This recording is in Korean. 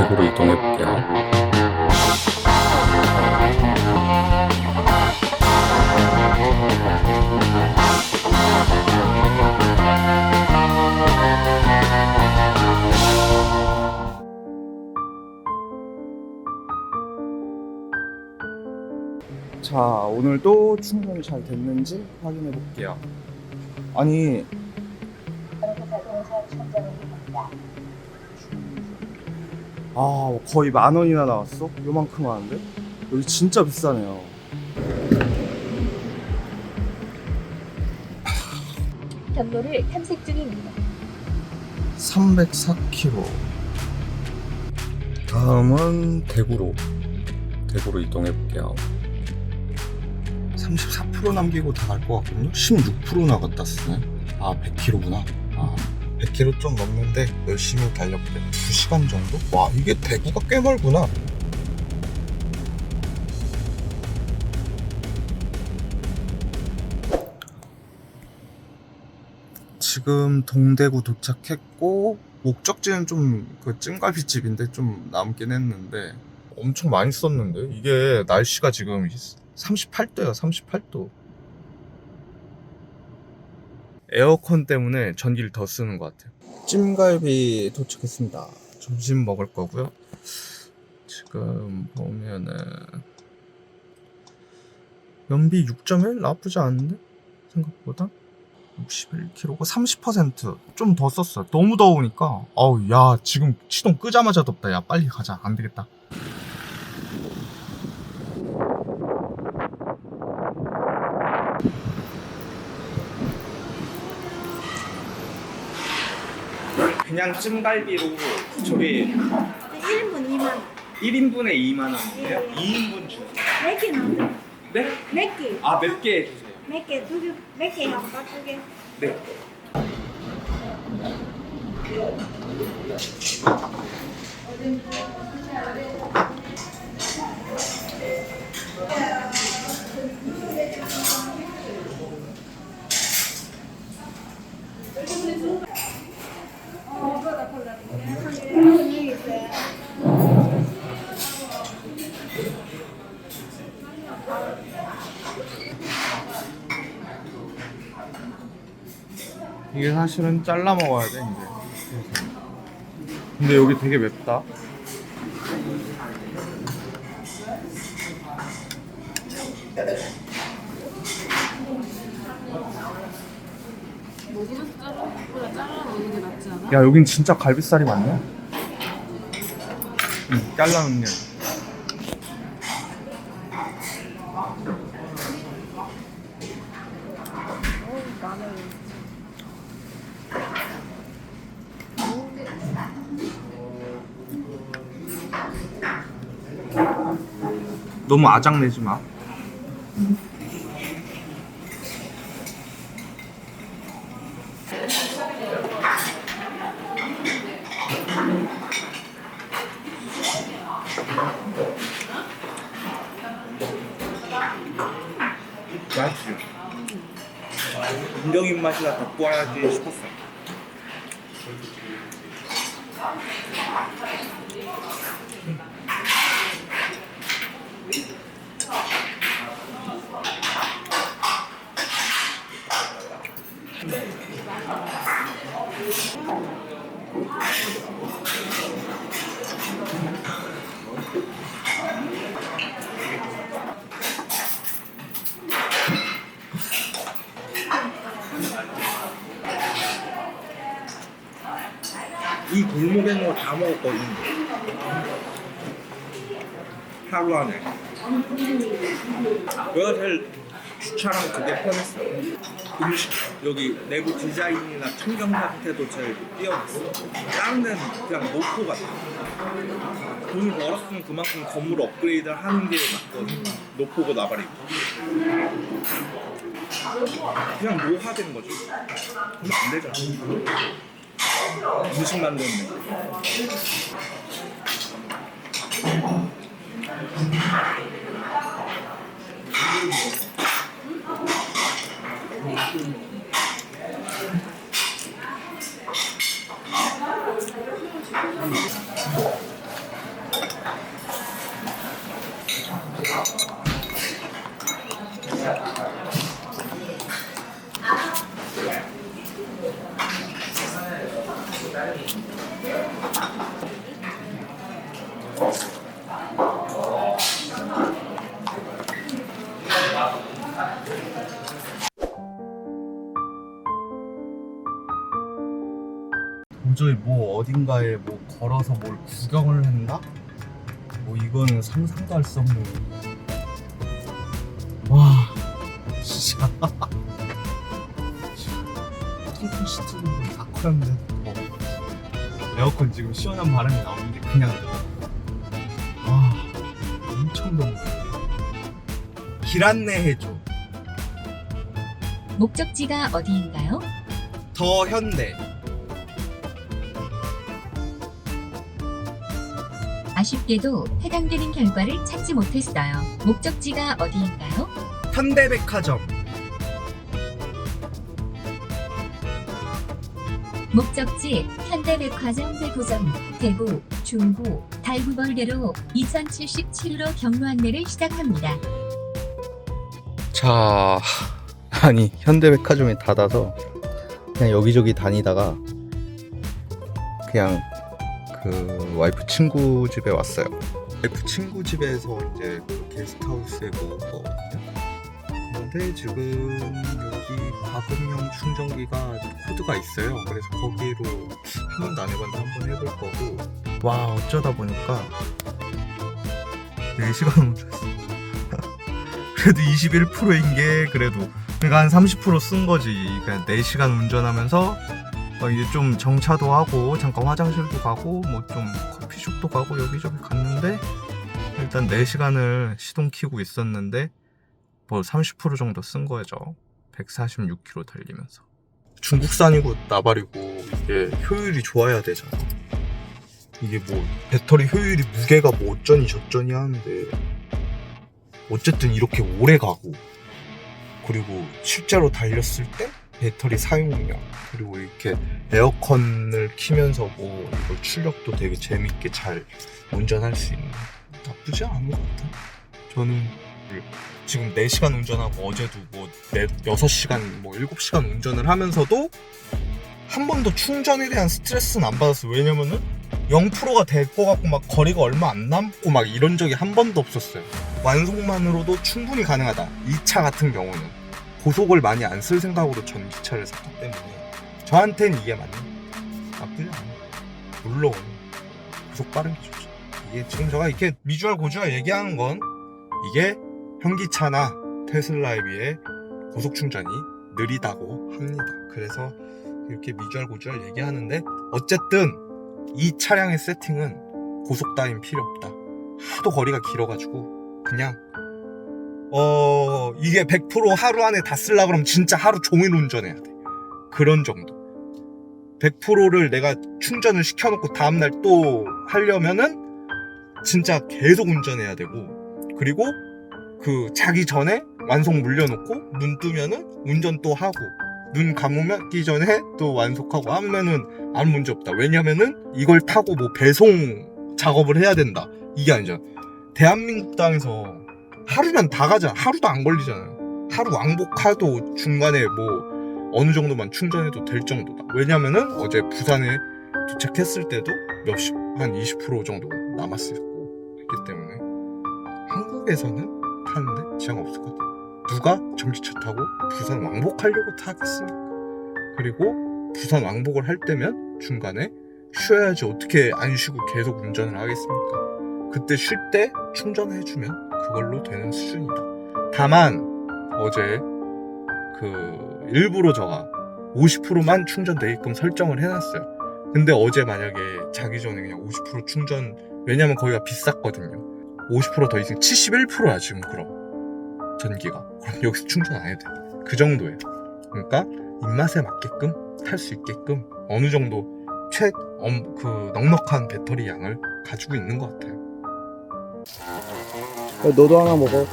대구로 이동해 볼게요. 자, 오늘도 충전이 잘 됐는지 확인해 볼게요. 아니, 아, 거의 만 원이나 나왔어? 요만큼 하는데? 여기 진짜 비싸네요. 경로를 탐색 중입니다. 304km. 다음은 대구로 대구로 이동해 볼게요. 34% 남기고 다 갈 것 같거든요. 16% 나갔다 쓰네. 아 100km구나. 아 100km 좀 넘는데 열심히 달려볼게요. 2시간 정도? 와 이게 대구가 꽤 멀구나. 지금 동대구 도착했고 목적지는 좀 그 찜갈비집인데 좀 남긴 했는데 엄청 많이 썼는데 이게 날씨가 지금 38도야 38도 에어컨 때문에 전기를 더 쓰는 것 같아요 찜갈비 도착했습니다 점심 먹을 거고요 지금 보면은 연비 6.1 나쁘지 않은데 생각보다 61kg고 30%좀 더 썼어요. 너무 더우니까 아우 야 지금 시동 끄자마자 덥다. 야 빨리 가자. 안 되겠다. 그냥 찜갈비로 저기 1인분 2만 원. 1인분에 2만 원인데요? 2인분 주몇개 넣어요? 네? 몇 개? 아 몇개 해주세요. 몇 개? 두 개? 몇 개? 한가 두 개? 네. 이게 사실은 잘라 먹어야 돼 이제. 근데 여기 되게 맵다. 잘라? 야 여긴 진짜 갈비살이 많네. 응, 잘라놓는 너무 아작내지 마. 맛있지. 갖고 와야지 싶었어. 이 골목에 있는 거다 먹었거든. 하루 안에. 내가 제일 주차랑 그게 편했어. 음식, 여기 내부 디자인이나 청경 상태도 제일 뛰어났어. 다른 데는 그냥 노포 같아. 돈을 벌었으면 그만큼 건물 업그레이드 하는 게 맞거든. 노포고 나발이고. 그냥 노화된 거지. 그러면 안 되잖아. 음식 도저히 뭐 어딘가에 뭐 걸어서 뭘 구경을 했나? 뭐 이거는 상상도 할 수 없는 와 진짜 통풍 시트는 다 커졌는데 에어컨 지금 시원한 바람이 나오는데 그냥 길 안내해줘 목적지가 어디인가요? 더 현대 아쉽게도 해당되는 결과를 찾지 못했어요. 목적지가 어디인가요? 현대백화점 목적지 현대백화점 대구점 대구 중구 달구벌개로 2077로 경로 안내를 시작합니다. 자, 아니 현대백화점이 닫아서 그냥 여기저기 다니다가 그냥 그 와이프 친구 집에 왔어요. 와이프 친구 집에서 이제 그 게스트하우스에 묵었거든요. 근데 지금 여기 가금형 충전기가 코드가 있어요. 그래서 거기로 한 번도 안 해봤는데 한 번 해볼 거고. 와 어쩌다 보니까 4시간 운전했어. 그래도 21%인 게 그래도 그러니까 한 30%쓴 거지. 그러니까 4시간 운전하면서 어, 이제 좀 정차도 하고 잠깐 화장실도 가고 뭐 좀 커피숍도 가고 여기저기 갔는데 일단 4시간을 시동 키고 있었는데 뭐 30% 정도 쓴 거죠. 146km 달리면서. 중국산이고 나발이고 이게 효율이 좋아야 되잖아. 이게 뭐 배터리 효율이 무게가 뭐 어쩌니 저쩌니 하는데 어쨌든 이렇게 오래 가고 그리고 실제로 달렸을 때 배터리 사용량 그리고 이렇게 에어컨을 키면서 뭐 이거 출력도 되게 재밌게 잘 운전할 수 있는 나쁘지 않은 것 같아. 저는 지금 4시간 운전하고 어제도 뭐 6시간 뭐 7시간 운전을 하면서도 한 번도 충전에 대한 스트레스는 안 받았어요. 왜냐면은 0%가 될것 같고 막 거리가 얼마 안 남고 막 이런 적이 한 번도 없었어요 완속만으로도 충분히 가능하다. 이차 같은 경우는 고속을 많이 안 쓸 생각으로 전기차를 샀기 때문에 저한테는 이게 맞네. 나쁘지 않아. 물론 고속 빠른 게 좋죠. 이게 지금 제가 이렇게 미주알 고주알 얘기하는 건 이게 현기차나 테슬라에 비해 고속 충전이 느리다고 합니다. 그래서 이렇게 미주알 고주알 얘기하는데 어쨌든 이 차량의 세팅은 고속 따윈 필요 없다. 하도 거리가 길어가지고 그냥 어 이게 100% 하루 안에 다 쓸라 그러면 진짜 하루 종일 운전해야 돼. 그런 정도. 100%를 내가 충전을 시켜놓고 다음날 또 하려면은 진짜 계속 운전해야 되고 그리고 그 자기 전에 완속 물려놓고 눈 뜨면은 운전 또 하고 눈 감으기 전에 또 완속하고 하면은 아무 문제 없다 왜냐면은 이걸 타고 뭐 배송 작업을 해야 된다 이게 아니잖아 대한민국 땅에서 하루면 다 가잖아. 하루도 안 걸리잖아요. 하루 왕복하도 중간에 뭐 어느 정도만 충전해도 될 정도다. 왜냐면은 어제 부산에 도착했을 때도 몇십, 한 20% 정도 남았을 거기 때문에 한국에서는 타는데 지장 없을 것 같아요. 누가 전기차 타고 부산 왕복하려고 타겠습니까? 그리고 부산 왕복을 할 때면 중간에 쉬어야지 어떻게 안 쉬고 계속 운전을 하겠습니까? 그때 쉴 때 충전해주면 그걸로 되는 수준이다. 다만 어제 그 일부러 저가 50%만 충전되게끔 설정을 해놨어요. 근데 어제 만약에 자기 전에 그냥 50% 충전 왜냐면 거기가 비쌌거든요. 50%더 있으면 71%야 지금 그럼 전기가 그럼 여기서 충전 안 해도 돼. 그 정도예요. 그러니까 입맛에 맞게끔 탈수 있게끔 어느 정도 최, 엄, 그 넉넉한 배터리 양을 가지고 있는 것 같아요. 너도 하나 먹어.